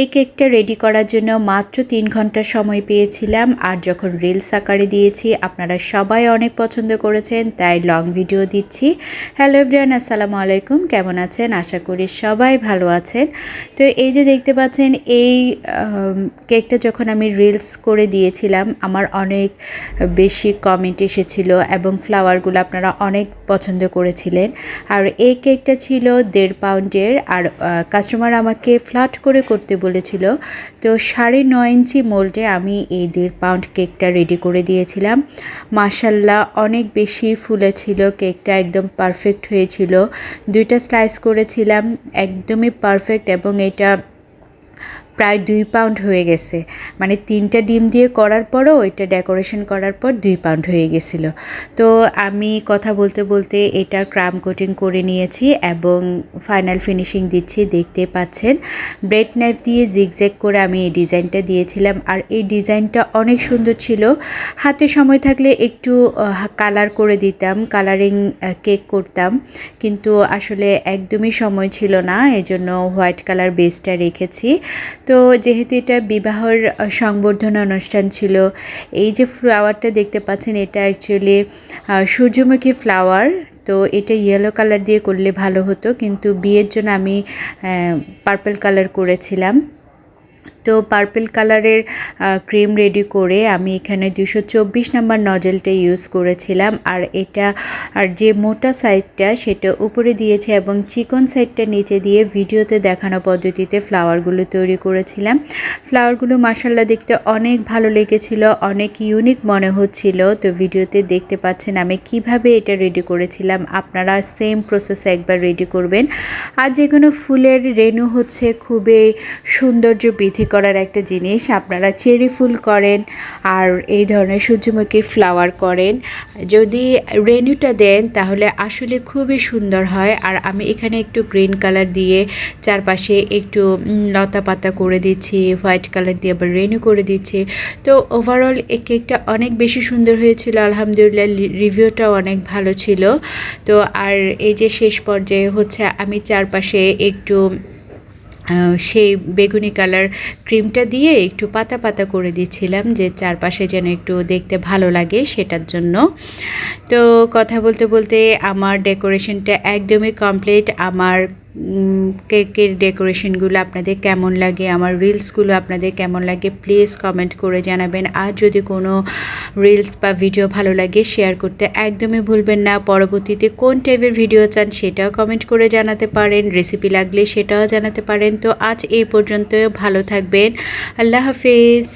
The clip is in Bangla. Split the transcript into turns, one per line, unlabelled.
এই কেকটা রেডি করার জন্য মাত্র তিন ঘণ্টা সময় পেয়েছিলাম। আর যখন রিলস আকারে দিয়েছি, আপনারা সবাই অনেক পছন্দ করেছেন, তাই লং ভিডিও দিচ্ছি। হ্যালো এভরিয়ান আসসালামু আলাইকুম। কেমন আছেন? আশা করি সবাই ভালো আছেন। তো এই যে দেখতে পাচ্ছেন, এই কেকটা যখন আমি রিলস করে দিয়েছিলাম, আমার অনেক বেশি কমেন্ট এসেছিল এবং ফ্লাওয়ারগুলো আপনারা অনেক পছন্দ করেছিলেন। আর এই কেকটা ছিল দেড় পাউন্ডের আর কাস্টমার আমাকে ফ্ল্যাট করে করতে বলেছিল, তো সাড়ে নয় ইঞ্চি মোল্ডে আমি এই দেড় পাউন্ড কেকটা রেডি করে দিয়েছিলাম। মাসাল্লাহ অনেক বেশি ফুলেছিল, কেকটা একদম পারফেক্ট হয়েছিল। দুইটা স্লাইস করেছিলাম, একদমই পারফেক্ট এবং এটা প্রায় দুই পাউন্ড হয়ে গেছে। মানে তিনটা ডিম দিয়ে করার পরও এটা ডেকোরেশন করার পর দুই পাউন্ড হয়ে গেছিল। তো আমি কথা বলতে বলতে এটা ক্রাম কোটিং করে নিয়েছি এবং ফাইনাল ফিনিশিং দিচ্ছি, দেখতে পাচ্ছেন। ব্রেড নাইফ দিয়ে জিগজ্যাগ করে আমি এই ডিজাইনটা দিয়েছিলাম। আর এই ডিজাইনটা অনেক সুন্দর ছিল। হাতে সময় থাকলে একটু কালার করে দিতাম, কালারিং কেক করতাম। কিন্তু আসলে একদমই সময় ছিল না, এজন্য হোয়াইট কালার বেসটা রেখেছি। তো যেহেতু এটা বিবাহর সংবর্ধনা অনুষ্ঠান ছিল, এই যে ফ্লাওয়ারটা দেখতে পাচ্ছেন, এটা অ্যাকচুয়ালি সূর্যমুখী ফ্লাওয়ার তো এটা ইয়েলো কালার দিয়ে করলে ভালো হতো, কিন্তু বিয়ের জন্য আমি পার্পল কালার করেছিলাম। তো পার্পল কালারের ক্রিম রেডি করে আমি এখানে দুশো চব্বিশ নাম্বার নজেলটা ইউজ করেছিলাম। আর এটা, আর যে মোটা সাইডটা সেটা উপরে দিয়েছে এবং চিকন সাইডটা নিচে দিয়ে ভিডিওতে দেখানো পদ্ধতিতে ফ্লাওয়ারগুলো তৈরি করেছিলাম। ফ্লাওয়ারগুলো মাসাল্লা দেখতে অনেক ভালো লেগেছিল, অনেক ইউনিক মনে হচ্ছিল। তো ভিডিওতে দেখতে পাচ্ছেন আমি কীভাবে এটা রেডি করেছিলাম। আপনারা সেম প্রসেসে একবার রেডি করবেন। আর যে কোনো ফুলের রেণু হচ্ছে খুবই সৌন্দর্য বৃদ্ধি করার একটা জিনিস, আপনারা চেরি ফুল করেন আর এই ধরনের সূর্যমুখী ফ্লাওয়ার করেন। যদি রেণুটা দেন তাহলে আসলে খুবই সুন্দর হয়। আর আমি এখানে একটু গ্রিন কালার দিয়ে চারপাশে একটু লতা পাতা করে দিচ্ছি, হোয়াইট কালার দিয়ে আবার রেনু করে দিচ্ছি। তো ওভারঅল এই কেকটা অনেক বেশি সুন্দর হয়েছিল, আলহামদুলিল্লাহ রিভিউটাও অনেক ভালো ছিল। তো আর এই যে শেষ পর্যায়ে হচ্ছে আমি চারপাশে একটু সেই বেগুনি কালার ক্রিমটা দিয়ে একটু পাতা পাতা করে দিচ্ছিলাম যে চারপাশে যেন একটু দেখতে ভালো লাগে সেটার জন্য। তো কথা বলতে বলতে আমার ডেকোরেশনটা একদমই কমপ্লিট আমার কেকের ডেকোরেশনগুলো আপনাদের কেমন লাগে? আমার রিলসগুলো আপনাদের কেমন লাগে? প্লিজ কমেন্ট করে জানাবেন। আর যদি কোনো রিলস বা ভিডিও ভালো লাগে শেয়ার করতে একদমই ভুলবেন না। পরবর্তীতে কোন টাইপের ভিডিও চান, সেটাও কমেন্ট করে জানাতে পারেন। রেসিপি লাগলে সেটাও জানাতে পারেন। তো আজ এই পর্যন্ত ভালো থাকবেন। আল্লাহ হাফিজ।